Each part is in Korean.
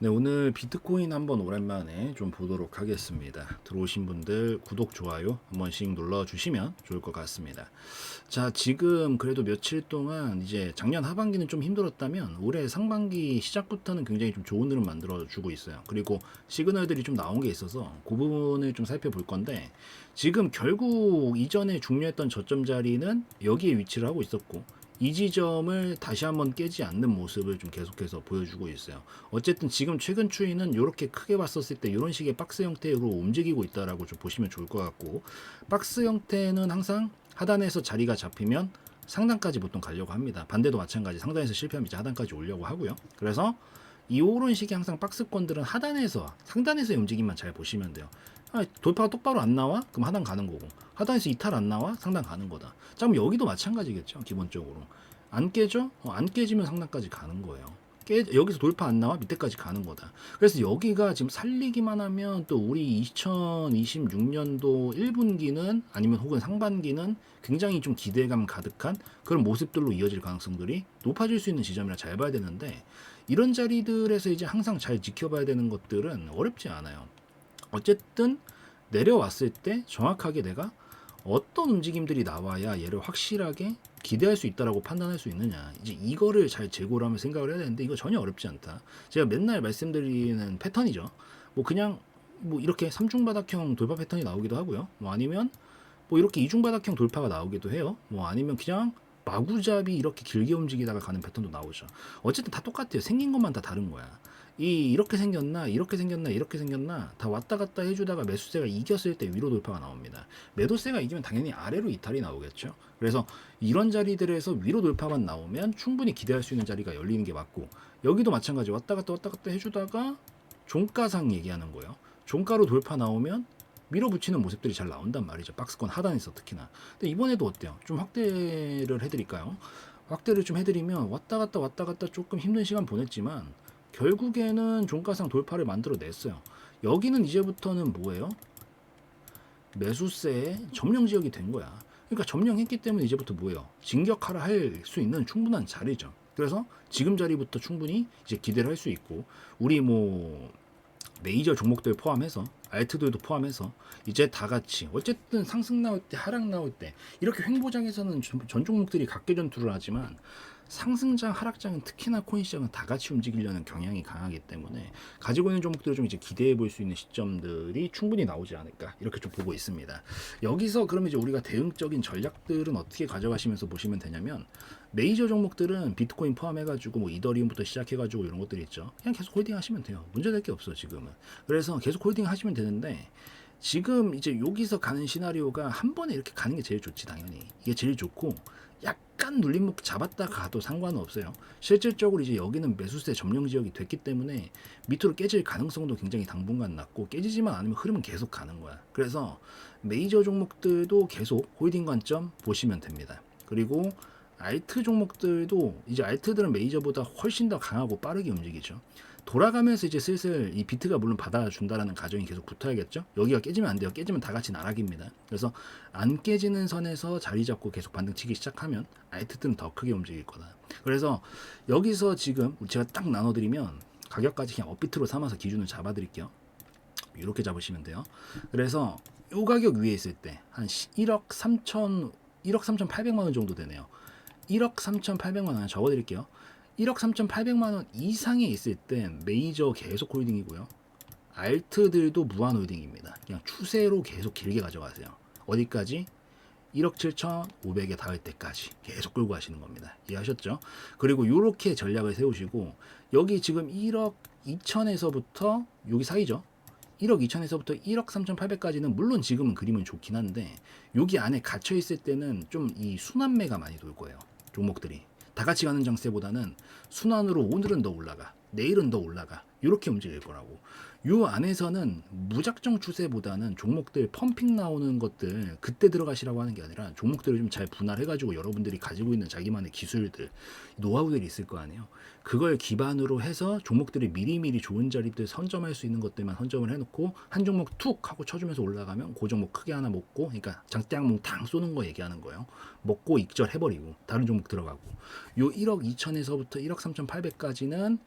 네, 오늘 비트코인 한번 오랜만에 좀 보도록 하겠습니다. 들어오신 분들 구독, 좋아요 한 번씩 눌러주시면 좋을 것 같습니다. 자, 지금 그래도 며칠 동안 이제 작년 하반기는 좀 힘들었다면 올해 상반기 시작부터는 굉장히 좀 좋은 흐름 만들어주고 있어요. 그리고 시그널들이 좀 나온 게 있어서 그 부분을 좀 살펴볼 건데 지금 결국 이전에 중요했던 저점 자리는 여기에 위치를 하고 있었고 이 지점을 다시 한번 깨지 않는 모습을 좀 계속해서 보여주고 있어요. 어쨌든 지금 최근 추이는 이렇게 크게 봤었을 때 이런 식의 박스 형태로 움직이고 있다라고 좀 보시면 좋을 것 같고 박스 형태는 항상 하단에서 자리가 잡히면 상단까지 보통 가려고 합니다. 반대도 마찬가지 상단에서 실패하면 이제 하단까지 오려고 하고요. 그래서 이런 식의 항상 박스권들은 하단에서 상단에서의 움직임만 잘 보시면 돼요. 아, 돌파가 똑바로 안 나와? 그럼 하단 가는 거고 하단에서 이탈 안 나와? 상단 가는 거다. 자 그럼 여기도 마찬가지겠죠 기본적으로 안 깨져? 어, 안 깨지면 상단까지 가는 거예요. 깨, 여기서 돌파 안 나와? 밑에까지 가는 거다. 그래서 여기가 지금 살리기만 하면 또 우리 2026년도 1분기는 아니면 혹은 상반기는 굉장히 좀 기대감 가득한 그런 모습들로 이어질 가능성들이 높아질 수 있는 지점이라 잘 봐야 되는데 이런 자리들에서 이제 항상 잘 지켜봐야 되는 것들은 어렵지 않아요. 어쨌든 내려왔을 때 정확하게 내가 어떤 움직임들이 나와야 얘를 확실하게 기대할 수 있다라고 판단할 수 있느냐. 이제 이거를 잘 재고를 하면 생각을 해야 되는데 이거 전혀 어렵지 않다. 제가 맨날 말씀드리는 패턴이죠. 뭐 그냥 뭐 이렇게 삼중바닥형 돌파 패턴이 나오기도 하고요. 뭐 아니면 뭐 이렇게 이중바닥형 돌파가 나오기도 해요. 뭐 아니면 그냥 마구잡이 이렇게 길게 움직이다가 가는 패턴도 나오죠. 어쨌든 다 똑같아요. 생긴 것만 다 다른 거야 이 이렇게 생겼나 이렇게 생겼나 이렇게 생겼나 다 왔다 갔다 해주다가 매수세가 이겼을 때 위로 돌파가 나옵니다. 매도세가 이기면 당연히 아래로 이탈이 나오겠죠. 그래서 이런 자리들에서 위로 돌파만 나오면 충분히 기대할 수 있는 자리가 열리는 게 맞고 여기도 마찬가지 왔다 갔다 왔다 갔다 해주다가 종가상 얘기하는 거예요. 종가로 돌파 나오면 밀어붙이는 모습들이 잘 나온단 말이죠. 박스권 하단에서 특히나. 근데 이번에도 어때요? 좀 확대를 해드릴까요? 확대를 좀 해드리면 왔다 갔다 왔다 갔다 조금 힘든 시간 보냈지만 결국에는 종가상 돌파를 만들어냈어요. 여기는 이제부터는 뭐예요? 매수세의 점령 지역이 된 거야. 그러니까 점령했기 때문에 이제부터 뭐예요? 진격하라 할 수 있는 충분한 자리죠. 그래서 지금 자리부터 충분히 이제 기대를 할 수 있고 우리 뭐 메이저 종목들 포함해서 알트들도 포함해서 이제 다 같이 어쨌든 상승 나올 때 하락 나올 때 이렇게 횡보장에서는 전, 전 종목들이 각계 전투를 하지만 상승장 하락장은 특히나 코인 시장은 다 같이 움직이려는 경향이 강하기 때문에 가지고 있는 종목들을 좀 이제 기대해 볼 수 있는 시점들이 충분히 나오지 않을까 이렇게 좀 보고 있습니다. 여기서 그러면 이제 우리가 대응적인 전략들은 어떻게 가져가시면서 보시면 되냐면 메이저 종목들은 비트코인 포함해가지고 뭐 이더리움부터 시작해가지고 이런 것들이 있죠. 그냥 계속 홀딩 하시면 돼요. 문제될 게 없어 지금은. 그래서 계속 홀딩 하시면 되는데 지금 이제 여기서 가는 시나리오가 한 번에 이렇게 가는 게 제일 좋지 당연히 이게 제일 좋고 약 간 눌림목 잡았다 가도 상관은 없어요. 실질적으로 이제 여기는 매수세 점령 지역이 됐기 때문에 밑으로 깨질 가능성도 굉장히 당분간 낮고 깨지지만 않으면 흐름은 계속 가는 거야. 그래서 메이저 종목들도 계속 홀딩 관점 보시면 됩니다. 그리고 알트 종목들도 이제 알트들은 메이저보다 훨씬 더 강하고 빠르게 움직이죠. 돌아가면서 이제 슬슬 이 비트가 물론 받아준다라는 가정이 계속 붙어야겠죠. 여기가 깨지면 안 돼요. 깨지면 다 같이 나락입니다. 그래서 안 깨지는 선에서 자리 잡고 계속 반등치기 시작하면 알트들은 더 크게 움직일 거다. 그래서 여기서 지금 제가 딱 나눠드리면 가격까지 그냥 업비트로 삼아서 기준을 잡아드릴게요. 이렇게 잡으시면 돼요. 그래서 요 가격 위에 있을 때 한 1억 3천 1억 3,800만 원 정도 되네요. 1억 3,800만 원 적어드릴게요. 1억 3,800만 원 이상에 있을 땐 메이저 계속 홀딩이고요. 알트들도 무한 홀딩입니다. 그냥 추세로 계속 길게 가져가세요. 어디까지? 1억 7,500에 닿을 때까지 계속 끌고 가시는 겁니다. 이해하셨죠? 그리고 이렇게 전략을 세우시고 여기 지금 1억 2천에서부터 여기 사이죠. 1억 2천에서부터 1억 3,800까지는 물론 지금은 그림은 좋긴 한데 여기 안에 갇혀 있을 때는 좀 이 순환매가 많이 돌 거예요. 종목들이 다 같이 가는 장세보다는 순환으로 오늘은 더 올라가, 내일은 더 올라가 이렇게 움직일 거라고. 요 안에서는 무작정 추세보다는 종목들 펌핑 나오는 것들 그때 들어가시라고 하는 게 아니라 종목들을 좀 잘 분할해가지고 여러분들이 가지고 있는 자기만의 기술들, 노하우들이 있을 거 아니에요. 그걸 기반으로 해서 종목들이 미리미리 좋은 자리들 선점할 수 있는 것들만 선점을 해놓고 한 종목 툭 하고 쳐주면서 올라가면 그 종목 크게 하나 먹고, 그러니까 장대항목 당 쏘는 거 얘기하는 거예요. 먹고 익절 해버리고 다른 종목 들어가고 요 1억 2천에서부터 1억 3,800까지는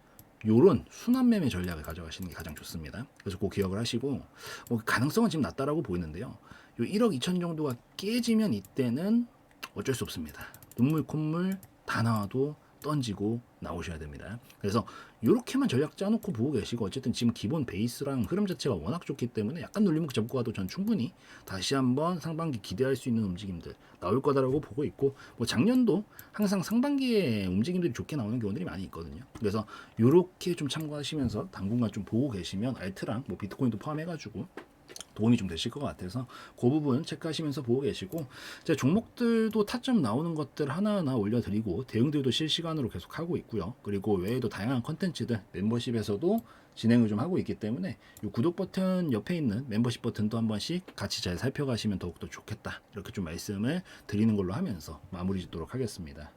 요런 순환 매매 전략을 가져가시는 게 가장 좋습니다. 그래서 그 기억을 하시고 뭐 가능성은 지금 낮다라고 보이는데요. 요 1억 2천 정도가 깨지면 이때는 어쩔 수 없습니다. 눈물 콧물 다 나와도 던지고 나오셔야 됩니다. 그래서 이렇게만 전략 짜놓고 보고 계시고 어쨌든 지금 기본 베이스랑 흐름 자체가 워낙 좋기 때문에 약간 눌림목 잡고 가도 전 충분히 다시 한번 상반기 기대할 수 있는 움직임들 나올 거다라고 보고 있고 뭐 작년도 항상 상반기에 움직임들이 좋게 나오는 경우들이 많이 있거든요. 그래서 이렇게 좀 참고하시면서 당분간 좀 보고 계시면 알트랑 뭐 비트코인도 포함해가지고 도움이 좀 되실 것 같아서 그 부분 체크하시면서 보고 계시고 제 종목들도 타점 나오는 것들 하나하나 올려드리고 대응들도 실시간으로 계속 하고 있고요. 그리고 외에도 다양한 컨텐츠들 멤버십에서도 진행을 좀 하고 있기 때문에 이 구독 버튼 옆에 있는 멤버십 버튼도 한 번씩 같이 잘 살펴가시면 더욱더 좋겠다 이렇게 좀 말씀을 드리는 걸로 하면서 마무리 짓도록 하겠습니다.